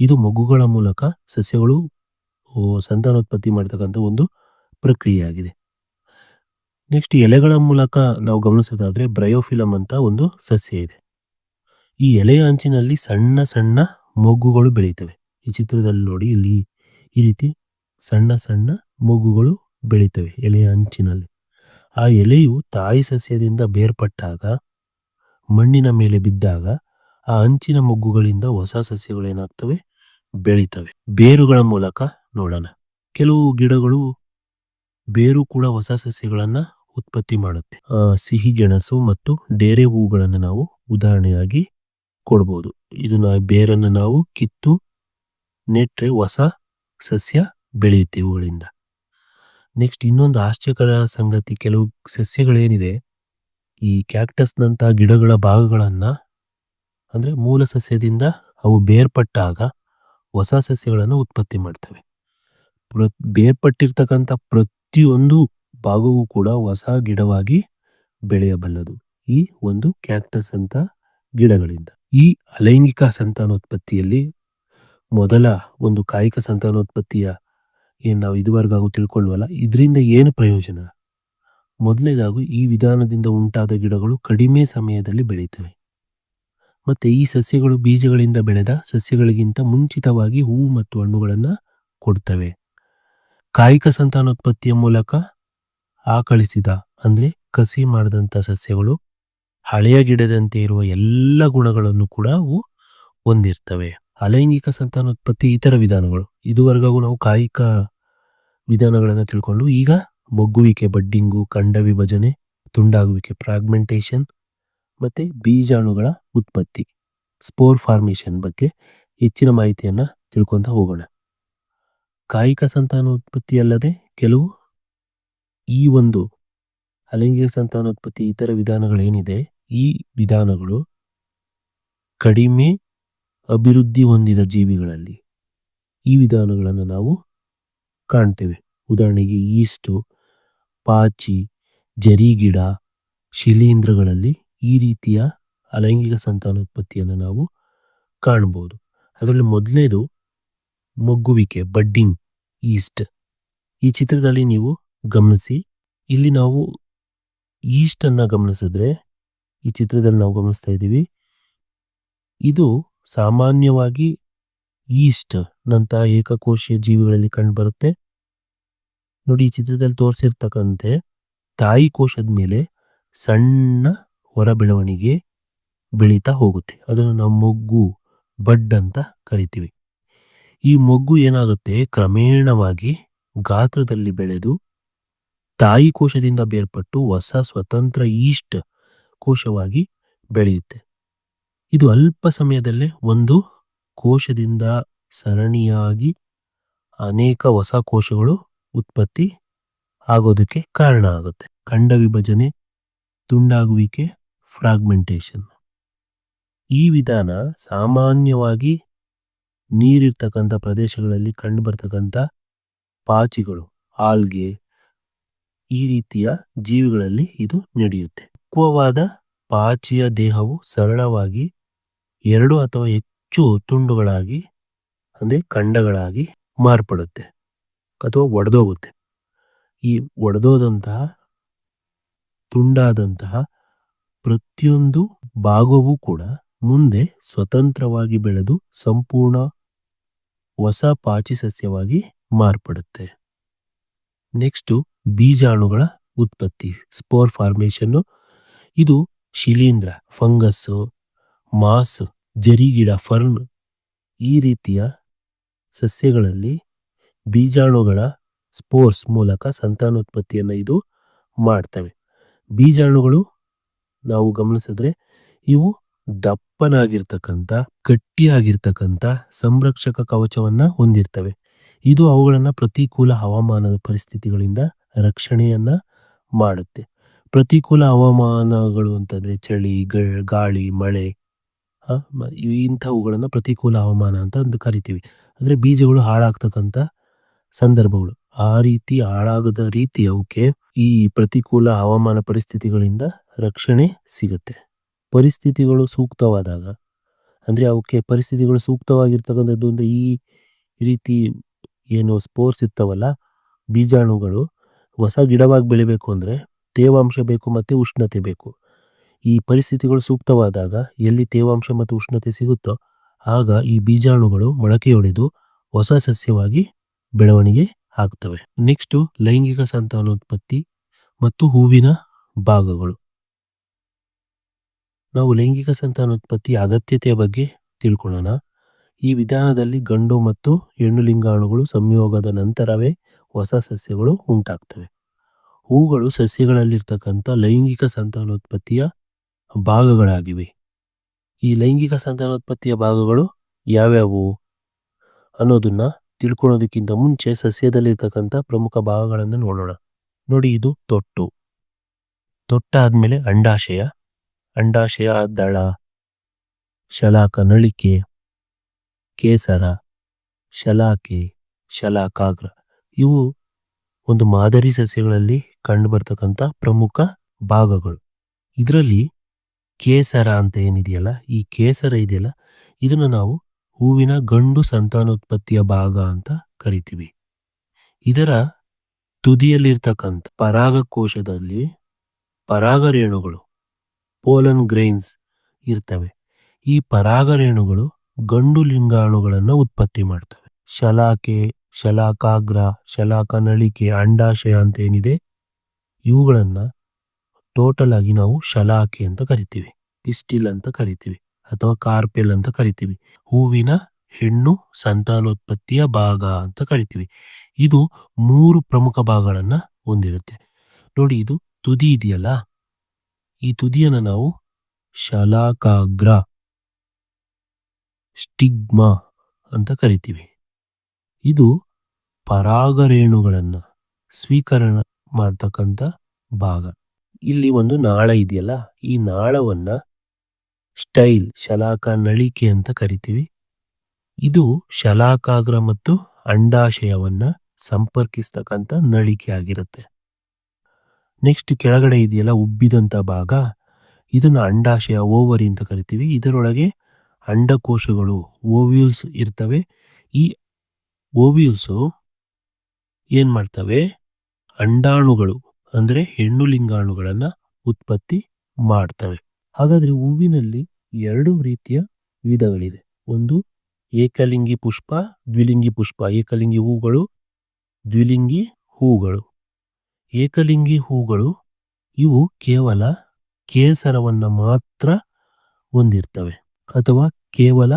ಇದು ಮೊಗ್ಗುಗಳ ಮೂಲಕ ಸಸ್ಯಗಳು ಸಂತಾನೋತ್ಪತ್ತಿ ಮಾಡ್ತಕ್ಕಂಥ ಒಂದು ಪ್ರಕ್ರಿಯೆಯಾಗಿದೆ. ನೆಕ್ಸ್ಟ್ ಎಲೆಗಳ ಮೂಲಕ ನಾವು ಗಮನಿಸೋದಾದರೆ ಬ್ರಯೋಫಿಲಮ್ ಅಂತ ಒಂದು ಸಸ್ಯ ಇದೆ. ಈ ಎಲೆಯ ಅಂಚಿನಲ್ಲಿ ಸಣ್ಣ ಸಣ್ಣ ಮೊಗ್ಗುಗಳು ಬೆಳೀತವೆ ಈ ಚಿತ್ರದಲ್ಲಿ ನೋಡಿ, ಇಲ್ಲಿ ಈ ರೀತಿ ಸಣ್ಣ ಸಣ್ಣ ಮೊಗ್ಗುಗಳು ಬೆಳೀತವೆ ಎಲೆಯ ಅಂಚಿನಲ್ಲಿ. ಆ ಎಲೆಯು ತಾಯಿ ಸಸ್ಯದಿಂದ ಬೇರ್ಪಟ್ಟಾಗ, ಮಣ್ಣಿನ ಮೇಲೆ ಬಿದ್ದಾಗ ಆ ಅಂಚಿನ ಮೊಗ್ಗುಗಳಿಂದ ಹೊಸ ಸಸ್ಯಗಳೇನಾಗ್ತವೆ? ಬೆಳೀತವೆ. ಬೇರುಗಳ ಮೂಲಕ ನೋಡೋಣ. ಕೆಲವು ಗಿಡಗಳು ಬೇರು ಕೂಡ ಹೊಸ ಸಸ್ಯಗಳನ್ನ ಉತ್ಪತ್ತಿ ಮಾಡುತ್ತೆ. ಸಿಹಿ ಗೆಣಸು ಮತ್ತು ಡೇರೆ ಹೂಗಳನ್ನು ನಾವು ಉದಾಹರಣೆಯಾಗಿ ಕೊಡ್ಬೋದು. ಇದನ್ನ ಬೇರನ್ನು ನಾವು ಕಿತ್ತು ನೆಟ್ಟರೆ ಹೊಸ ಸಸ್ಯ ಬೆಳೆಯುತ್ತೆ ಇವುಗಳಿಂದ ನೆಕ್ಸ್ಟ್ ಇನ್ನೊಂದು ಆಶ್ಚರ್ಯಕರ ಸಂಗತಿ, ಕೆಲವು ಸಸ್ಯಗಳೇನಿದೆ, ಈ ಕ್ಯಾಕ್ಟಸ್ನಂತಹ ಗಿಡಗಳ ಭಾಗಗಳನ್ನು, ಅಂದರೆ ಮೂಲ ಸಸ್ಯದಿಂದ ಅವು ಬೇರ್ಪಟ್ಟಾಗ ಹೊಸ ಸಸ್ಯಗಳನ್ನು ಉತ್ಪತ್ತಿ ಮಾಡ್ತವೆ. ಪ್ರ, ಬೇರ್ಪಟ್ಟಿರ್ತಕ್ಕಂಥ ಪ್ರತಿಯೊಂದು ಭಾಗವೂ ಕೂಡ ಹೊಸ ಗಿಡವಾಗಿ ಬೆಳೆಯಬಲ್ಲದು. ಈ ಒಂದು ಕ್ಯಾಕ್ಟಸ್ ಅಂತ ಗಿಡಗಳಿಂದ. ಈ ಅಲೈಂಗಿಕ ಸಂತಾನೋತ್ಪತ್ತಿಯಲ್ಲಿ ಮೊದಲ ಒಂದು ಕಾಯಿಕ ಸಂತಾನೋತ್ಪತ್ತಿಯ ಏನು ನಾವು ಇದುವರೆಗಾಗೂ ತಿಳ್ಕೊಳ್ಳುವಲ್ಲ ಇದರಿಂದ ಏನು ಪ್ರಯೋಜನ? ಮೊದಲನೇದಾಗೂ ಈ ವಿಧಾನದಿಂದ ಉಂಟಾದ ಗಿಡಗಳು ಕಡಿಮೆ ಸಮಯದಲ್ಲಿ ಬೆಳೀತವೆ. ಮತ್ತು ಈ ಸಸ್ಯಗಳು ಬೀಜಗಳಿಂದ ಬೆಳೆದ ಸಸ್ಯಗಳಿಗಿಂತ ಮುಂಚಿತವಾಗಿ ಹೂವು ಮತ್ತು ಹಣ್ಣುಗಳನ್ನು ಕೊಡ್ತವೆ. ಕಾಯಿಕ ಸಂತಾನೋತ್ಪತ್ತಿಯ ಮೂಲಕ ಆಕಳಿಸಿದ, ಅಂದರೆ ಕಸಿ ಮಾಡಿದಂಥ ಸಸ್ಯಗಳು, ಹಳೆಯ ಗಿಡದಂತೆ ಇರುವ ಎಲ್ಲ ಗುಣಗಳನ್ನು ಕೂಡ ಅವು ಹೊಂದಿರ್ತವೆ. ಅಲೈಂಗಿಕ ಸಂತಾನೋತ್ಪತ್ತಿ ಇತರ ವಿಧಾನಗಳು. ಇದುವರೆಗೂ ನಾವು ಕಾಯಿಕ ವಿಧಾನಗಳನ್ನು ತಿಳ್ಕೊಂಡು ಈಗ ಮೊಗ್ಗುವಿಕೆ ಬಡ್ಡಿಂಗು, ಕಂಡ ವಿಭಜನೆ, ತುಂಡಾಗುವಿಕೆ, ಫ್ರಾಗ್ಮೆಂಟೇಷನ್ ಮತ್ತು ಬೀಜಾಣುಗಳ ಉತ್ಪತ್ತಿ, ಸ್ಪೋರ್ ಫಾರ್ಮೇಷನ್ ಬಗ್ಗೆ ಹೆಚ್ಚಿನ ಮಾಹಿತಿಯನ್ನು ತಿಳ್ಕೊತಾ ಹೋಗೋಣ. ಕಾಯಿಕ ಸಂತಾನೋತ್ಪತ್ತಿ ಅಲ್ಲದೆ ಕೆಲವು ಈ ಒಂದು ಅಲೈಂಗಿಕ ಸಂತಾನೋತ್ಪತ್ತಿ ಇತರ ವಿಧಾನಗಳೇನಿದೆ, ಈ ವಿಧಾನಗಳು ಕಡಿಮೆ ಅಭಿವೃದ್ಧಿ ಹೊಂದಿದ ಜೀವಿಗಳಲ್ಲಿ ಈ ವಿಧಾನಗಳನ್ನು ನಾವು ಕಾಣ್ತೇವೆ. ಉದಾಹರಣೆಗೆ ಈಸ್ಟು, ಪಾಚಿ ಜರಿಗಿಡ ಶಿಲೀಂಧ್ರಗಳಲ್ಲಿ ಈ ರೀತಿಯ ಅಲೈಂಗಿಕ ಸಂತಾನೋತ್ಪತ್ತಿಯನ್ನು ನಾವು ಕಾಣ್ಬೋದು. ಅದರಲ್ಲಿ ಮೊದಲನೇದು ಮಗ್ಗುವಿಕೆ, ಬಡ್ಡಿಂಗ್. ಈಸ್ಟ್. ಈ ಚಿತ್ರದಲ್ಲಿ ನೀವು ಗಮನಿಸಿ, ಇಲ್ಲಿ ನಾವು ಈಸ್ಟ್ ಅನ್ನ ಗಮನಿಸಿದ್ರೆ, ಈ ಚಿತ್ರದಲ್ಲಿ ನಾವು ಗಮನಿಸ್ತಾ ಇದ್ದೀವಿ, ಇದು ಸಾಮಾನ್ಯವಾಗಿ ಈಸ್ಟ್ ನಂತಹ ಏಕಕೋಶೀಯ ಜೀವಿಗಳಲ್ಲಿ ಕಂಡುಬರುತ್ತೆ. ನೋಡಿ, ಈ ಚಿತ್ರದಲ್ಲಿ ತೋರಿಸಿರ್ತಕ್ಕಂತೆ ತಾಯಿ ಕೋಶದ ಮೇಲೆ ಸಣ್ಣ ಹೊರ ಬೆಳವಣಿಗೆ ಬೆಳೀತಾ ಹೋಗುತ್ತೆ. ಅದನ್ನು ನಾವು ಮೊಗ್ಗು, ಬಡ್ ಅಂತ ಕರಿತೀವಿ. ಈ ಮೊಗ್ಗು ಏನಾಗುತ್ತೆ? ಕ್ರಮೇಣವಾಗಿ ಗಾತ್ರದಲ್ಲಿ ಬೆಳೆದು ತಾಯಿ ಕೋಶದಿಂದ ಬೇರ್ಪಟ್ಟು ಹೊಸ ಸ್ವತಂತ್ರ ಈಸ್ಟ್ ಕೋಶವಾಗಿ ಬೆಳೆಯುತ್ತೆ. ಇದು ಅಲ್ಪ ಸಮಯದಲ್ಲೇ ಒಂದು ಕೋಶದಿಂದ ಸರಣಿಯಾಗಿ ಅನೇಕ ಹೊಸ ಕೋಶಗಳು ಉತ್ಪತ್ತಿ ಆಗೋದಕ್ಕೆ ಕಾರಣ ಆಗುತ್ತೆ. ಖಂಡ ವಿಭಜನೆ, ತುಂಡಾಗುವಿಕೆ ಫ್ರಾಗ್ಮೆಂಟೇಶನ್ ಈ ವಿಧಾನ ಸಾಮಾನ್ಯವಾಗಿ ನೀರಿರ್ತಕ್ಕಂಥ ಪ್ರದೇಶಗಳಲ್ಲಿ ಕಂಡು ಬರ್ತಕ್ಕಂಥ ಪಾಚಿಗಳು, ಆಲ್ಗೆ ಈ ರೀತಿಯ ಜೀವಿಗಳಲ್ಲಿ ಇದು ನಡೆಯುತ್ತೆ. ಪಕ್ವವಾದ ಪಾಚಿಯ ದೇಹವು ಸರಳವಾಗಿ ಎರಡು ಅಥವಾ ಹೆಚ್ಚು ತುಂಡುಗಳಾಗಿ, ಅಂದರೆ ಖಂಡಗಳಾಗಿ ಮಾರ್ಪಡುತ್ತೆ ಅಥವಾ ಒಡೆದೋಗುತ್ತೆ. ಈ ಒಡೆದೋದಂತಹ ತುಂಡಾದಂತಹ ಪ್ರತಿಯೊಂದು ಭಾಗವೂ ಕೂಡ ಮುಂದೆ ಸ್ವತಂತ್ರವಾಗಿ ಬೆಳೆದು ಸಂಪೂರ್ಣ ಹೊಸ ಪಾಚಿ ಸಸ್ಯವಾಗಿ ಮಾರ್ಪಡುತ್ತೆ. ನೆಕ್ಸ್ಟು ಬೀಜಾಣುಗಳ ಉತ್ಪತ್ತಿ, ಸ್ಪೋರ್ ಫಾರ್ಮೇಷನ್ನು. ಇದು ಶಿಲೀಂಧ್ರ, ಫಂಗಸ್ಸು ಮಾಸ್ ಜರಿಗಿಡ ಫರ್ನ್. ಈ ರೀತಿಯ ಸಸ್ಯಗಳಲ್ಲಿ ಬೀಜಾಣುಗಳ ಸ್ಪೋರ್ಸ್ ಮೂಲಕ ಸಂತಾನೋತ್ಪತ್ತಿಯನ್ನು ಇದು ಮಾಡ್ತವೆ. ಬೀಜಾಣುಗಳು, ನಾವು ಗಮನಿಸಿದ್ರೆ ಇವು ದಪ್ಪನಾಗಿರ್ತಕ್ಕಂಥ, ಗಟ್ಟಿಯಾಗಿರ್ತಕ್ಕಂಥ ಸಂರಕ್ಷಕ ಕವಚವನ್ನ ಹೊಂದಿರ್ತವೆ. ಇದು ಅವುಗಳನ್ನ ಪ್ರತಿಕೂಲ ಹವಾಮಾನದ ಪರಿಸ್ಥಿತಿಗಳಿಂದ ರಕ್ಷಣೆಯನ್ನ ಮಾಡುತ್ತೆ. ಪ್ರತಿಕೂಲ ಹವಾಮಾನಗಳು ಅಂತಂದ್ರೆ ಚಳಿ ಗಾಳಿ, ಮಳೆ ಇಂಥವುಗಳನ್ನ ಪ್ರತಿಕೂಲ ಹವಾಮಾನ ಅಂತ ಅಂದು ಕರಿತೀವಿ. ಅಂದ್ರೆ ಬೀಜಗಳು ಹಾಳಾಗ್ತಕ್ಕಂಥ ಸಂದರ್ಭಗಳು. ಆ ರೀತಿ ಹಾಳಾಗದ ರೀತಿ ಅವಕ್ಕೆ ಈ ಪ್ರತಿಕೂಲ ಹವಾಮಾನ ಪರಿಸ್ಥಿತಿಗಳಿಂದ ರಕ್ಷಣೆ ಸಿಗುತ್ತೆ. ಪರಿಸ್ಥಿತಿಗಳು ಸೂಕ್ತವಾದಾಗ, ಅಂದರೆ ಅವಕ್ಕೆ ಪರಿಸ್ಥಿತಿಗಳು ಸೂಕ್ತವಾಗಿರ್ತಕ್ಕಂಥದ್ದು ಅಂದರೆ ಈ ರೀತಿ ಏನು ಸ್ಪೋರ್ಸ್ ಇರ್ತಾವಲ್ಲ ಬೀಜಾಣುಗಳು, ಹೊಸ ಗಿಡವಾಗಿ ಬೆಳಿಬೇಕು ಅಂದರೆ ತೇವಾಂಶ ಬೇಕು ಮತ್ತು ಉಷ್ಣತೆ ಬೇಕು. ಈ ಪರಿಸ್ಥಿತಿಗಳು ಸೂಕ್ತವಾದಾಗ ಎಲ್ಲಿ ತೇವಾಂಶ ಮತ್ತು ಉಷ್ಣತೆ ಸಿಗುತ್ತೋ ಆಗ ಈ ಬೀಜಾಣುಗಳು ಮೊಳಕೆಯೊಡೆದು ಹೊಸ ಸಸ್ಯವಾಗಿ ಬೆಳವಣಿಗೆ ಆಗ್ತವೆ. ನೆಕ್ಸ್ಟು ಲೈಂಗಿಕ ಸಂತಾನೋತ್ಪತ್ತಿ ಮತ್ತು ಹೂವಿನ ಭಾಗಗಳು. ನಾವು ಲೈಂಗಿಕ ಸಂತಾನೋತ್ಪತ್ತಿ ಅಗತ್ಯತೆಯ ಬಗ್ಗೆ ತಿಳ್ಕೊಳ್ಳೋಣ. ಈ ವಿಧಾನದಲ್ಲಿ ಗಂಡು ಮತ್ತು ಹೆಣ್ಣು ಲಿಂಗಾಣುಗಳು ಸಂಯೋಗದ ನಂತರವೇ ಹೊಸ ಸಸ್ಯಗಳು ಉಂಟಾಗ್ತವೆ. ಹೂಗಳು ಸಸ್ಯಗಳಲ್ಲಿರ್ತಕ್ಕಂಥ ಲೈಂಗಿಕ ಸಂತಾನೋತ್ಪತ್ತಿಯ ಭಾಗಗಳಾಗಿವೆ. ಈ ಲೈಂಗಿಕ ಸಂತಾನೋತ್ಪತ್ತಿಯ ಭಾಗಗಳು ಯಾವ್ಯಾವು? ಅನ್ನೋದನ್ನ ತಿಳ್ಕೊಳ್ಳೋದಕ್ಕಿಂತ ಮುಂಚೆ ಸಸ್ಯದಲ್ಲಿರ್ತಕ್ಕಂಥ ಪ್ರಮುಖ ಭಾಗಗಳನ್ನು ನೋಡೋಣ. ನೋಡಿ ಇದು ತೊಟ್ಟು. ತೊಟ್ಟಾದ್ಮೇಲೆ ಅಂಡಾಶಯ. ಅಂಡಾಶಯ, ದಳ, ಶಲಾಕ, ನಳಿಕೆ, ಕೇಸರ, ಶಲಾಕೆ, ಶಲಾಕಾಗ್ರ. ಇವು ಒಂದು ಮಾದರಿ ಸಸ್ಯಗಳಲ್ಲಿ ಕಂಡುಬರ್ತಕ್ಕಂಥ ಪ್ರಮುಖ ಭಾಗಗಳು. ಇದರಲ್ಲಿ ಕೇಸರ ಅಂತ ಏನಿದೆಯಲ್ಲ, ಈ ಕೇಸರ ಇದೆಯಲ್ಲ, ಇದನ್ನು ನಾವು ಹೂವಿನ ಗಂಡು ಸಂತಾನೋತ್ಪತ್ತಿಯ ಭಾಗ ಅಂತ ಕರಿತೀವಿ. ಇದರ ತುದಿಯಲ್ಲಿರ್ತಕ್ಕಂಥ ಪರಾಗಕೋಶದಲ್ಲಿ ಪರಾಗರೇಣುಗಳು ಪೋಲನ್ ಗ್ರೈನ್ಸ್ ಇರ್ತವೆ. ಈ ಪರಾಗರೇಣುಗಳು ಗಂಡು ಲಿಂಗಾಣುಗಳನ್ನು ಉತ್ಪತ್ತಿ ಮಾಡ್ತವೆ. ಶಲಾಕೆ, ಶಲಾಕಾಗ್ರ, ಶಲಾಕ ನಳಿಕೆ, ಅಂಡಾಶಯ ಅಂತ ಏನಿದೆ ಇವುಗಳನ್ನು ಟೋಟಲ್ ಆಗಿ ನಾವು ಶಲಾಕೆ ಅಂತ ಕರಿತೀವಿ, ಪಿಸ್ಟಿಲ್ ಅಂತ ಕರಿತೀವಿ, ಅಥವಾ ಕಾರ್ಪೆಲ್ ಅಂತ ಕರಿತೀವಿ, ಹೂವಿನ ಹೆಣ್ಣು ಸಂತಾನೋತ್ಪತ್ತಿಯ ಭಾಗ ಅಂತ ಕರಿತೀವಿ. ಇದು ಮೂರು ಪ್ರಮುಖ ಭಾಗಗಳನ್ನು ಹೊಂದಿರುತ್ತೆ. ನೋಡಿ, ಇದು ತುದಿ ಇದೆಯಲ್ಲ? ಈ ತುದಿಯನ್ನು ನಾವು ಶಲಾಕಾಗ್ರ, ಸ್ಟಿಗ್ಮಾ ಅಂತ ಕರಿತೀವಿ. ಇದು ಪರಾಗರೇಣುಗಳನ್ನು ಸ್ವೀಕರಣ ಮಾಡ್ತಕ್ಕಂಥ ಭಾಗ. ಇಲ್ಲಿ ಒಂದು ನಾಳ ಇದೆಯಲ್ಲ, ಈ ನಾಳವನ್ನ ಸ್ಟೈಲ್, ಶಲಾಕ, ನಳಿಕೆ ಅಂತ ಕರಿತೀವಿ. ಇದು ಶಲಾಕಾಗ್ರ ಮತ್ತು ಅಂಡಾಶಯವನ್ನ ಸಂಪರ್ಕಿಸ್ತಕ್ಕಂಥ ನಳಿಕೆ ಆಗಿರುತ್ತೆ. ನೆಕ್ಸ್ಟ್ ಕೆಳಗಡೆ ಇದೆಯಲ್ಲ ಉಬ್ಬಿದಂಥ ಭಾಗ. ಇದನ್ನು ಅಂಡಾಶಯ, ಓವರಿ ಅಂತ ಕರಿತೀವಿ. ಇದರೊಳಗೆ ಅಂಡಕೋಶಗಳು, ಓವ್ಯೂಲ್ಸ್ ಇರ್ತವೆ. ಈ ಓವ್ಯೂಲ್ಸು ಏನು ಮಾಡ್ತವೆ? ಅಂಡಾಣುಗಳು, ಅಂದರೆ ಹೆಣ್ಣು ಲಿಂಗಾಣುಗಳನ್ನು ಉತ್ಪತ್ತಿ ಮಾಡ್ತವೆ. ಹಾಗಾದರೆ ಹೂವಿನಲ್ಲಿ ಎರಡು ರೀತಿಯ ವಿಧಗಳಿದೆ. ಒಂದು ಏಕಲಿಂಗಿ ಪುಷ್ಪ, ದ್ವಿಲಿಂಗಿ ಪುಷ್ಪ. ಏಕಲಿಂಗಿ ಹೂಗಳು, ದ್ವಿಲಿಂಗಿ ಹೂಗಳು. ಏಕಲಿಂಗಿ ಹೂಗಳು ಇವು ಕೇವಲ ಕೇಸರವನ್ನು ಮಾತ್ರ ಹೊಂದಿರ್ತವೆ ಅಥವಾ ಕೇವಲ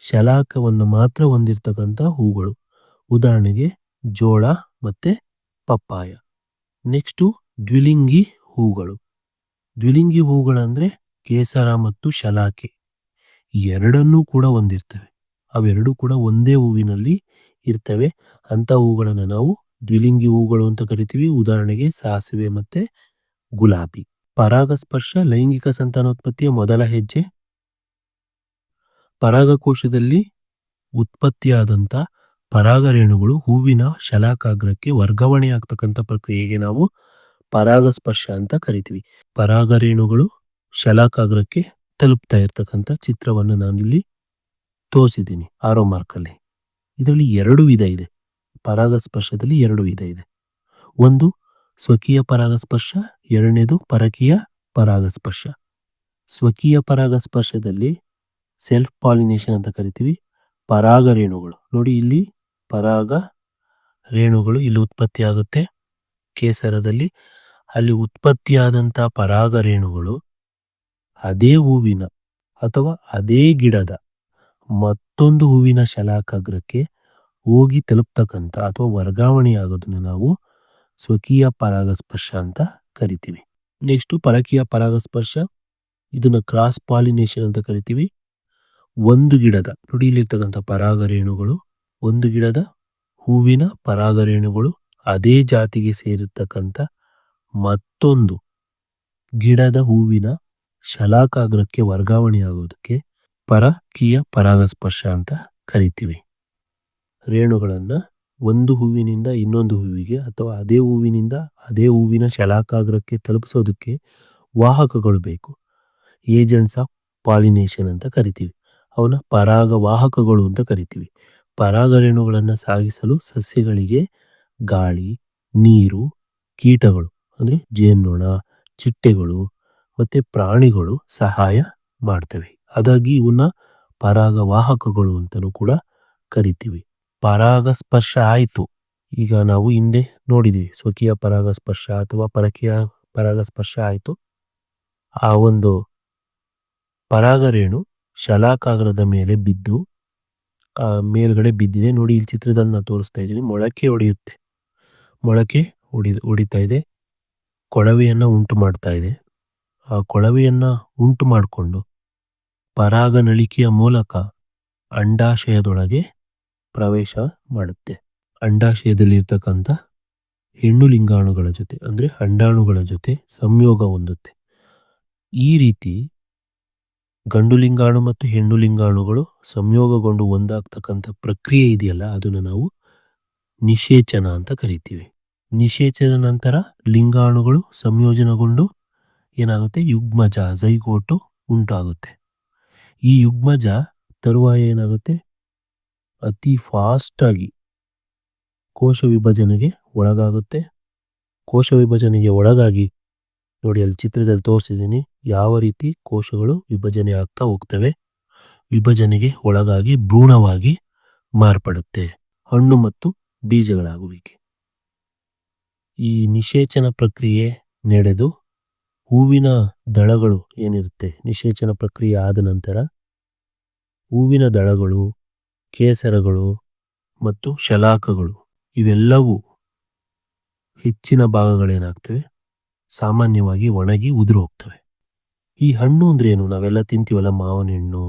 ಶಲಾಕವನ್ನು ಮಾತ್ರ ಹೊಂದಿರ್ತಕ್ಕಂಥ ಹೂಗಳು. ಉದಾಹರಣೆಗೆ ಜೋಳ ಮತ್ತು ಪಪ್ಪಾಯ. ನೆಕ್ಸ್ಟು ದ್ವಿಲಿಂಗಿ ಹೂಗಳು. ದ್ವಿಲಿಂಗಿ ಹೂಗಳಂದ್ರೆ ಕೇಸರ ಮತ್ತು ಶಲಾಕೆ. ಎರಡನ್ನೂ ಕೂಡ ಹೊಂದಿರ್ತವೆ. ಅವೆರಡೂ ಕೂಡ ಒಂದೇ ಹೂವಿನಲ್ಲಿ ಇರ್ತವೆ. ಅಂತ ಹೂಗಳನ್ನು ನಾವು ದ್ವಿಲಿಂಗಿ ಹೂಗಳು ಅಂತ ಕರಿತೀವಿ. ಉದಾಹರಣೆಗೆ ಸಾಸಿವೆ ಮತ್ತೆ ಗುಲಾಬಿ. ಪರಾಗಸ್ಪರ್ಶ, ಲೈಂಗಿಕ ಸಂತಾನೋತ್ಪತ್ತಿಯ ಮೊದಲ ಹೆಜ್ಜೆ. ಪರಾಗಕೋಶದಲ್ಲಿ ಉತ್ಪತ್ತಿಯಾದಂಥ ಪರಾಗರೇಣುಗಳು ಹೂವಿನ ಶಲಾಕಾಗ್ರಕ್ಕೆ ವರ್ಗಾವಣೆಯಾಗ್ತಕ್ಕಂಥ ಪ್ರಕ್ರಿಯೆಗೆ ನಾವು ಪರಾಗಸ್ಪರ್ಶ ಅಂತ ಕರಿತೀವಿ. ಪರಾಗರೇಣುಗಳು ಶಲಾಕಾಗ್ರಕ್ಕೆ ತಲುಪ್ತಾ ಇರ್ತಕ್ಕಂಥ ಚಿತ್ರವನ್ನು ನಾನಿಲ್ಲಿ ತೋರಿಸಿದ್ದೀನಿ. ಆರೋ ಮಾರ್ಕಲ್ಲಿ ಇದರಲ್ಲಿ ಎರಡು ವಿಧ ಇದೆ. ಪರಾಗಸ್ಪರ್ಶದಲ್ಲಿ ಎರಡು ವಿಧ ಇದೆ. ಒಂದು, ಸ್ವಕೀಯ ಪರಾಗಸ್ಪರ್ಶ, ಎರಡನೇದು ಪರಕೀಯ ಪರಾಗಸ್ಪರ್ಶ. ಸ್ವಕೀಯ ಪರಾಗಸ್ಪರ್ಶದಲ್ಲಿ ಸೆಲ್ಫ್ ಪಾಲಿನೇಷನ್ ಅಂತ ಕರಿತೀವಿ. ಪರಾಗ ರೇಣುಗಳು. ನೋಡಿ ಇಲ್ಲಿ ಪರಾಗ ರೇಣುಗಳು ಇಲ್ಲಿ ಉತ್ಪತ್ತಿ ಆಗುತ್ತೆ ಕೇಸರದಲ್ಲಿ ಅಲ್ಲಿ ಉತ್ಪತ್ತಿಯಾದಂಥ ಪರಾಗ ರೇಣುಗಳು ಅದೇ ಹೂವಿನ ಅಥವಾ ಅದೇ ಗಿಡದ ಮತ್ತೊಂದು ಹೂವಿನ ಶಲಾಕಾಗ್ರಕ್ಕೆ ಹೋಗಿ ತಲುಪ್ತಕ್ಕಂಥ ಅಥವಾ ವರ್ಗಾವಣೆ ವರ್ಗಾವಣೆಯಾಗೋದನ್ನು ನಾವು ಸ್ವಕೀಯ ಪರಾಗಸ್ಪರ್ಶ ಅಂತ ಕರಿತೀವಿ. ನೆಕ್ಸ್ಟು ಪರಕೀಯ ಪರಾಗಸ್ಪರ್ಶ, ಇದನ್ನು ಕ್ರಾಸ್ ಪಾಲಿನೇಷನ್ ಅಂತ ಕರಿತೀವಿ. ಒಂದು ಗಿಡದ ನುಡಿಯಲ್ಲಿರ್ತಕ್ಕಂಥ ಪರಾಗರೇಣುಗಳು ಪರಾಗ ಒಂದು ಗಿಡದ ಹೂವಿನ ಪರಾಗರೇಣುಗಳು ಅದೇ ಜಾತಿಗೆ ಸೇರಿರ್ತಕ್ಕಂಥ ಮತ್ತೊಂದು ಗಿಡದ ಹೂವಿನ ಶಲಾಕಾಗ್ರಕ್ಕೆ ವರ್ಗಾವಣೆಯಾಗೋದಕ್ಕೆ ಪರಕೀಯ ಪರಾಗಸ್ಪರ್ಶ ಅಂತ ಕರಿತೀವಿ. ರೇಣುಗಳನ್ನ ಒಂದು ಹೂವಿನಿಂದ ಇನ್ನೊಂದು ಹೂವಿಗೆ ಅಥವಾ ಅದೇ ಹೂವಿನಿಂದ ಅದೇ ಹೂವಿನ ಶಲಾಕಾಗ್ರಕ್ಕೆ ತಲುಪಿಸೋದಕ್ಕೆ ವಾಹಕಗಳು ಬೇಕು. ಏಜೆಂಟ್ಸ್ ಆಫ್ ಪಾಲಿನೇಷನ್ ಅಂತ ಕರಿತೀವಿ. ಅವನ ಪರಾಗ ವಾಹಕಗಳು ಅಂತ ಕರಿತೀವಿ. ಪರಾಗ ರೇಣುಗಳನ್ನು ಸಾಗಿಸಲು ಸಸ್ಯಗಳಿಗೆ ಗಾಳಿ, ನೀರು, ಕೀಟಗಳು ಅಂದರೆ ಜೇನುನೊಣ, ಚಿಟ್ಟೆಗಳು ಮತ್ತು ಪ್ರಾಣಿಗಳು ಸಹಾಯ ಮಾಡ್ತವೆ. ಹಾಗಾಗಿ ಇವನ್ನ ಪರಾಗ ವಾಹಕಗಳು ಅಂತಲೂ ಕೂಡ ಕರಿತೀವಿ. ಪರಾಗಸ್ಪರ್ಶ ಆಯಿತು. ಈಗ ನಾವು ಹಿಂದೆ ನೋಡಿದ್ವಿ ಸ್ವಕೀಯ ಪರಾಗಸ್ಪರ್ಶ ಅಥವಾ ಪರಕೀಯ ಪರಾಗಸ್ಪರ್ಶ ಆಯಿತು. ಆ ಒಂದು ಪರಾಗರೇಣು ಶಲಾಕಾಗ್ರದ ಮೇಲೆ ಬಿದ್ದು, ಆ ಮೇಲ್ಗಡೆ ಬಿದ್ದಿದೆ. ನೋಡಿ, ಇಲ್ಲಿ ಚಿತ್ರದಲ್ಲಿ ನಾನು ತೋರಿಸ್ತಾ ಇದ್ದೀನಿ. ಮೊಳಕೆ ಹೊಡೆಯುತ್ತೆ. ಮೊಳಕೆ ಹೊಡಿ, ಹೊಡಿತಾ ಇದೆ. ಕೊಳವೆಯನ್ನು ಉಂಟು ಮಾಡ್ತಾ ಇದೆ. ಆ ಕೊಳವೆಯನ್ನು ಉಂಟು ಮಾಡಿಕೊಂಡು ಪರಾಗನಳಿಕೆಯ ಮೂಲಕ ಅಂಡಾಶಯದೊಳಗೆ ಪ್ರವೇಶ ಮಾಡುತ್ತೆ. ಅಂಡಾಶಯದಲ್ಲಿ ಇರ್ತಕ್ಕಂಥ ಹೆಣ್ಣು ಲಿಂಗಾಣುಗಳ ಜೊತೆ, ಅಂದ್ರೆ ಅಂಡಾಣುಗಳ ಜೊತೆ ಸಂಯೋಗ ಹೊಂದುತ್ತೆ. ಈ ರೀತಿ ಗಂಡು ಲಿಂಗಾಣು ಮತ್ತು ಹೆಣ್ಣು ಲಿಂಗಾಣುಗಳು ಸಂಯೋಗಗೊಂಡು ಒಂದಾಗ್ತಕ್ಕಂಥ ಪ್ರಕ್ರಿಯೆ ಇದೆಯಲ್ಲ, ಅದನ್ನು ನಾವು ನಿಷೇಚನ ಅಂತ ಕರಿತೀವಿ. ನಿಷೇಚನ ನಂತರ ಲಿಂಗಾಣುಗಳು ಸಂಯೋಜನೆಗೊಂಡು ಏನಾಗುತ್ತೆ? ಯುಗ್ಮಜ, ಜೈಗೋಟು ಉಂಟಾಗುತ್ತೆ. ಈ ಯುಗ್ಮಜ ತರುವಾಯ ಏನಾಗುತ್ತೆ? ಅತಿ ಫಾಸ್ಟ್ ಆಗಿ ಕೋಶ ವಿಭಜನೆಗೆ ಒಳಗಾಗುತ್ತೆ. ಕೋಶ ವಿಭಜನೆಗೆ ಒಳಗಾಗಿ ನೋಡಿ ಅಲ್ಲಿ ಚಿತ್ರದಲ್ಲಿ ತೋರಿಸಿದ್ದೀನಿ ಯಾವ ರೀತಿ ಕೋಶಗಳು ವಿಭಜನೆ ಆಗ್ತಾ ಹೋಗ್ತವೆ. ವಿಭಜನೆಗೆ ಒಳಗಾಗಿ ಭ್ರೂಣವಾಗಿ ಮಾರ್ಪಡುತ್ತೆ ಹಣ್ಣು ಮತ್ತು ಬೀಜಗಳಾಗುವಿಕೆ. ಈ ನಿಷೇಚನ ಪ್ರಕ್ರಿಯೆ ನಡೆದು ಹೂವಿನ ದಳಗಳು ಏನಿರುತ್ತೆ ನಿಷೇಚನ ಪ್ರಕ್ರಿಯೆ ಆದ ನಂತರ ಹೂವಿನ ದಳಗಳು ಕೇಸರಗಳು ಮತ್ತು ಶಲಾಕಗಳು, ಇವೆಲ್ಲವೂ ಹೆಚ್ಚಿನ ಭಾಗಗಳೇನಾಗ್ತವೆ? ಸಾಮಾನ್ಯವಾಗಿ ಒಣಗಿ ಉದುರು ಹೋಗ್ತವೆ ಈ ಹಣ್ಣು ಅಂದ್ರೆ ಏನು? ನಾವೆಲ್ಲ ತಿಂತೀವಲ್ಲ ಮಾವಿನ ಹಣ್ಣು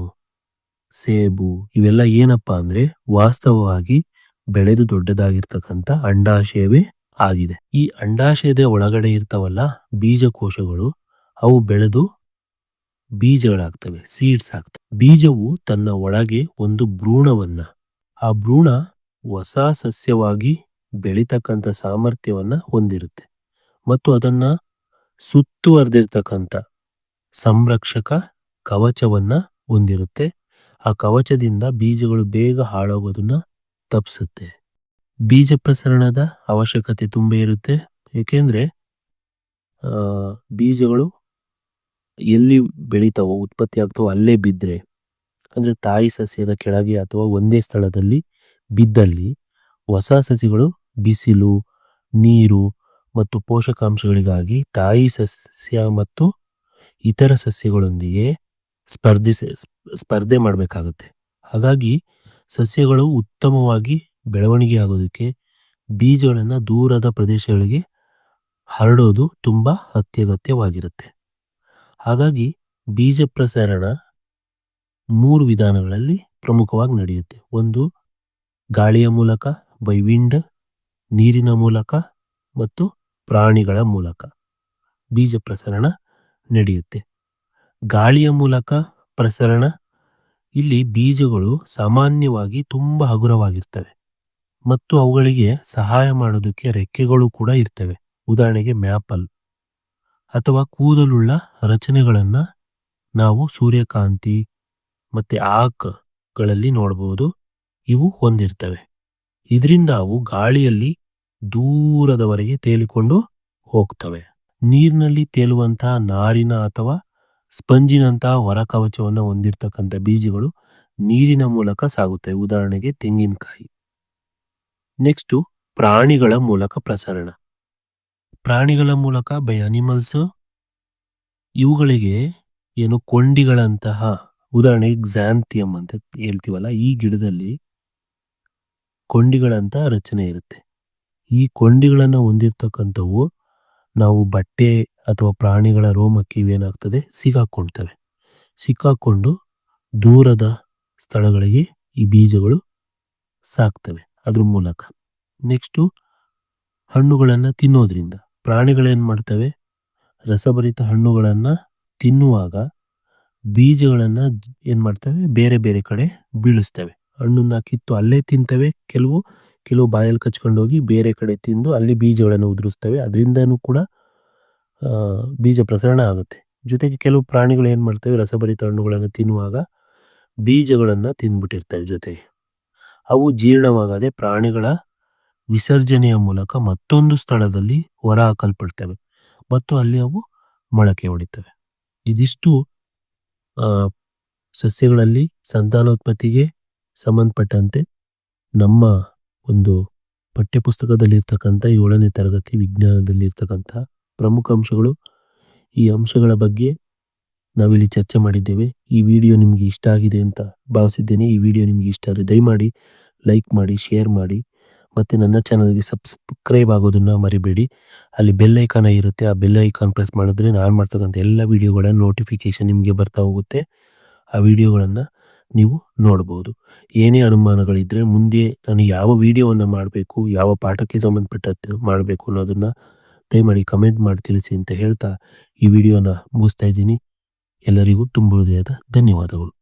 ಸೇಬು, ಇವೆಲ್ಲ ಏನಪ್ಪಾ ಅಂದ್ರೆ ವಾಸ್ತವವಾಗಿ ಬೆಳೆದು ದೊಡ್ಡದಾಗಿರ್ತಕ್ಕಂಥ ಅಂಡಾಶಯವೇ ಆಗಿದೆ. ಈ ಅಂಡಾಶಯದ ಒಳಗಡೆ ಇರ್ತಾವಲ್ಲ ಬೀಜಕೋಶಗಳು, ಅವು ಬೆಳೆದು ಬೀಜಗಳಾಗ್ತವೆ ಸೀಡ್ಸ್ ಆಗ್ತವೆ. ಬೀಜವು ತನ್ನ ಒಳಗೆ ಒಂದು ಭ್ರೂಣವನ್ನ, ಆ ಭ್ರೂಣ ಹೊಸ ಸಸ್ಯವಾಗಿ ಬೆಳಿತಕ್ಕಂಥ ಸಾಮರ್ಥ್ಯವನ್ನ ಹೊಂದಿರುತ್ತೆ. ಮತ್ತು ಅದನ್ನ ಸುತ್ತುವರೆದಿರ್ತಕ್ಕಂಥ ಸಂರಕ್ಷಕ ಕವಚವನ್ನ ಹೊಂದಿರುತ್ತೆ. ಆ ಕವಚದಿಂದ ಬೀಜಗಳು ಬೇಗ ಹಾಳಾಗೋದನ್ನ ತಪ್ಪಿಸುತ್ತೆ ಬೀಜ ಪ್ರಸರಣದ ಅವಶ್ಯಕತೆ ತುಂಬ ಇರುತ್ತೆ. ಏಕೆಂದ್ರೆ ಬೀಜಗಳು ಎಲ್ಲಿ ಬೆಳೀತಾವೋ, ಉತ್ಪತ್ತಿ ಆಗ್ತಾವೋ ಅಲ್ಲೇ ಬಿದ್ದರೆ ಅಂದರೆ ತಾಯಿ ಸಸ್ಯದ ಕೆಳಗೆ ಅಥವಾ ಒಂದೇ ಸ್ಥಳದಲ್ಲಿ ಬಿದ್ದಲ್ಲಿ ಹೊಸ ಸಸಿಗಳು ಬಿಸಿಲು, ನೀರು ಮತ್ತು ಪೋಷಕಾಂಶಗಳಿಗಾಗಿ ತಾಯಿ ಸಸ್ಯ ಮತ್ತು ಇತರ ಸಸ್ಯಗಳೊಂದಿಗೆ ಸ್ಪರ್ಧಿಸ, ಸ್ಪರ್ಧೆ ಮಾಡಬೇಕಾಗುತ್ತೆ. ಹಾಗಾಗಿ ಸಸ್ಯಗಳು ಉತ್ತಮವಾಗಿ ಬೆಳವಣಿಗೆ ಆಗೋದಕ್ಕೆ ಬೀಜಗಳನ್ನು ದೂರದ ಪ್ರದೇಶಗಳಿಗೆ ಹರಡೋದು ತುಂಬ ಅತ್ಯಗತ್ಯವಾಗಿರುತ್ತೆ. ಹಾಗಾಗಿ ಬೀಜ ಪ್ರಸರಣ ಮೂರು ವಿಧಾನಗಳಲ್ಲಿ ಪ್ರಮುಖವಾಗಿ ನಡೆಯುತ್ತೆ. ಒಂದು, ಗಾಳಿಯ ಮೂಲಕ ಬೈವಿಂಡ್ ನೀರಿನ ಮೂಲಕ ಮತ್ತು ಪ್ರಾಣಿಗಳ ಮೂಲಕ ಬೀಜ ಪ್ರಸರಣ ನಡೆಯುತ್ತೆ. ಗಾಳಿಯ ಮೂಲಕ ಪ್ರಸರಣ, ಇಲ್ಲಿ ಬೀಜಗಳು ಸಾಮಾನ್ಯವಾಗಿ ತುಂಬ ಹಗುರವಾಗಿರ್ತವೆ ಮತ್ತು ಅವುಗಳಿಗೆ ಸಹಾಯ ಮಾಡೋದಕ್ಕೆ ರೆಕ್ಕೆಗಳು ಕೂಡ ಇರ್ತವೆ. ಉದಾಹರಣೆಗೆ ಮ್ಯಾಪಲ್. ಅಥವಾ ಕೂದಲುಳ್ಳ ರಚನೆಗಳನ್ನು ನಾವು ಸೂರ್ಯಕಾಂತಿ ಮತ್ತೆ ಆಕ್ಗಳಲ್ಲಿ ನೋಡಬಹುದು ಇವು ಹೊಂದಿರ್ತವೆ. ಇದರಿಂದ ಅವು ಗಾಳಿಯಲ್ಲಿ ದೂರದವರೆಗೆ ತೇಲಿಕೊಂಡು ಹೋಗ್ತವೆ. ನೀರಿನಲ್ಲಿ ತೇಲುವಂತಹ ನಾರಿನ ಅಥವಾ ಸ್ಪಂಜಿನಂತಹ ಹೊರಕವಚವನ್ನು ಹೊಂದಿರತಕ್ಕಂಥ ಬೀಜಗಳು ನೀರಿನ ಮೂಲಕ ಸಾಗುತ್ತವೆ ಉದಾಹರಣೆಗೆ ತೆಂಗಿನಕಾಯಿ. ನೆಕ್ಸ್ಟು ಪ್ರಾಣಿಗಳ ಮೂಲಕ ಪ್ರಸರಣ. ಪ್ರಾಣಿಗಳ ಮೂಲಕ ಬೈ ಅನಿಮಲ್ಸ್ ಇವುಗಳಿಗೆ ಏನು ಕೊಂಡಿಗಳಂತಹ ಉದಾಹರಣೆಗೆ ಗ್ಸಾಂಥಿಯಂ ಅಂತ ಹೇಳ್ತೀವಲ್ಲ, ಈ ಗಿಡದಲ್ಲಿ ಕೊಂಡಿಗಳಂತಹ ರಚನೆ ಇರುತ್ತೆ. ಈ ಕೊಂಡಿಗಳನ್ನು ಹೊಂದಿರ್ತಕ್ಕಂಥವು ನಾವು ಬಟ್ಟೆ ಅಥವಾ ಪ್ರಾಣಿಗಳ ರೋಮಕ್ಕೆ ಇವೇನಾಗ್ತದೆ? ಸಿಕ್ಕಾಕೊಳ್ತವೆ ಸಿಕ್ಕಾಕೊಂಡು ದೂರದ ಸ್ಥಳಗಳಿಗೆ ಈ ಬೀಜಗಳು ಸಾಕ್ತವೆ ಅದ್ರ ಮೂಲಕ. ನೆಕ್ಸ್ಟು ಹಣ್ಣುಗಳನ್ನು ತಿನ್ನೋದ್ರಿಂದ. ಪ್ರಾಣಿಗಳೇನು ಮಾಡ್ತವೆ? ರಸಭರಿತ ಹಣ್ಣುಗಳನ್ನು ತಿನ್ನುವಾಗ ಬೀಜಗಳನ್ನು ಏನು ಮಾಡ್ತವೆ? ಬೇರೆ ಬೇರೆ ಕಡೆ ಬೀಳಿಸ್ತವೆ. ಹಣ್ಣನ್ನು ಕಿತ್ತು ಅಲ್ಲೇ ತಿಂತವೆ. ಕೆಲವು ಕೆಲವು ಬಾಯಲ್ಲಿ ಕಚ್ಕೊಂಡು ಹೋಗಿ ಬೇರೆ ಕಡೆ ತಿಂದು ಅಲ್ಲಿ ಬೀಜಗಳನ್ನು ಉದುರಿಸ್ತವೆ. ಅದರಿಂದನೂ ಕೂಡ ಬೀಜ ಪ್ರಸರಣ ಆಗುತ್ತೆ. ಜೊತೆಗೆ ಕೆಲವು ಪ್ರಾಣಿಗಳು ಏನು ಮಾಡ್ತವೆ? ರಸಭರಿತ ಹಣ್ಣುಗಳನ್ನು ತಿನ್ನುವಾಗ ಬೀಜಗಳನ್ನು ತಿಂದ್ಬಿಟ್ಟಿರ್ತವೆ ಜೊತೆಗೆ. ಅವು ಜೀರ್ಣವಾಗದೆ ಪ್ರಾಣಿಗಳ ವಿಸರ್ಜನೆಯ ಮೂಲಕ ಮತ್ತೊಂದು ಸ್ಥಳದಲ್ಲಿ ಹೊರ ಹಾಕಲ್ಪಡ್ತವೆ ಮತ್ತು ಅಲ್ಲಿ ಅವು ಮೊಳಕೆ ಹೊಡಿತವೆ. ಇದಿಷ್ಟು ಸಸ್ಯಗಳಲ್ಲಿ ಸಂತಾನೋತ್ಪತ್ತಿಗೆ ಸಂಬಂಧಪಟ್ಟಂತೆ ನಮ್ಮ ಒಂದು ಪಠ್ಯಪುಸ್ತಕದಲ್ಲಿರ್ತಕ್ಕಂಥ ಏಳನೇ ತರಗತಿ ವಿಜ್ಞಾನದಲ್ಲಿರ್ತಕ್ಕಂಥ ಪ್ರಮುಖ ಅಂಶಗಳು. ಈ ಅಂಶಗಳ ಬಗ್ಗೆ ನಾವಿಲ್ಲಿ ಚರ್ಚೆ ಮಾಡಿದ್ದೇವೆ. ಈ ವಿಡಿಯೋ ನಿಮಗೆ ಇಷ್ಟ ಆಗಿದೆ ಅಂತ ಭಾವಿಸಿದ್ದೇನೆ. ಈ ವಿಡಿಯೋ ನಿಮಗೆ ಇಷ್ಟ ಆದರೆ ದಯಮಾಡಿ ಲೈಕ್ ಮಾಡಿ, ಶೇರ್ ಮಾಡಿ. ಮತ್ತು ನನ್ನ ಚಾನಲ್ಗೆ ಸಬ್ಸ್ಕ್ರೈಬ್ ಆಗೋದನ್ನು ಮರಿಬೇಡಿ. ಅಲ್ಲಿ ಬೆಲ್ ಐಕಾನ್ ಇರುತ್ತೆ, ಆ ಬೆಲ್ ಐಕಾನ್ ಪ್ರೆಸ್ ಮಾಡಿದ್ರೆ ನಾನು ಮಾಡ್ತಕ್ಕಂಥ ಎಲ್ಲ ವಿಡಿಯೋಗಳ ನೋಟಿಫಿಕೇಷನ್ ನಿಮಗೆ ಬರ್ತಾ ಹೋಗುತ್ತೆ. ಆ ವಿಡಿಯೋಗಳನ್ನು ನೀವು ನೋಡ್ಬೋದು. ಏನೇ ಅನುಮಾನಗಳಿದ್ದರೆ ಮುಂದೆ ನಾನು ಯಾವ ವಿಡಿಯೋವನ್ನು ಮಾಡಬೇಕು, ಯಾವ ಪಾಠಕ್ಕೆ ಸಂಬಂಧಪಟ್ಟ ಮಾಡಬೇಕು ಅನ್ನೋದನ್ನು ದಯಮಾಡಿ ಕಮೆಂಟ್ ಮಾಡಿ ತಿಳಿಸಿ ಅಂತ ಹೇಳ್ತಾ ಈ ವಿಡಿಯೋನ ಮುಗಿಸ್ತಾ ಇದ್ದೀನಿ. ಎಲ್ಲರಿಗೂ ತುಂಬ ಹೃದಯದ ಧನ್ಯವಾದಗಳು.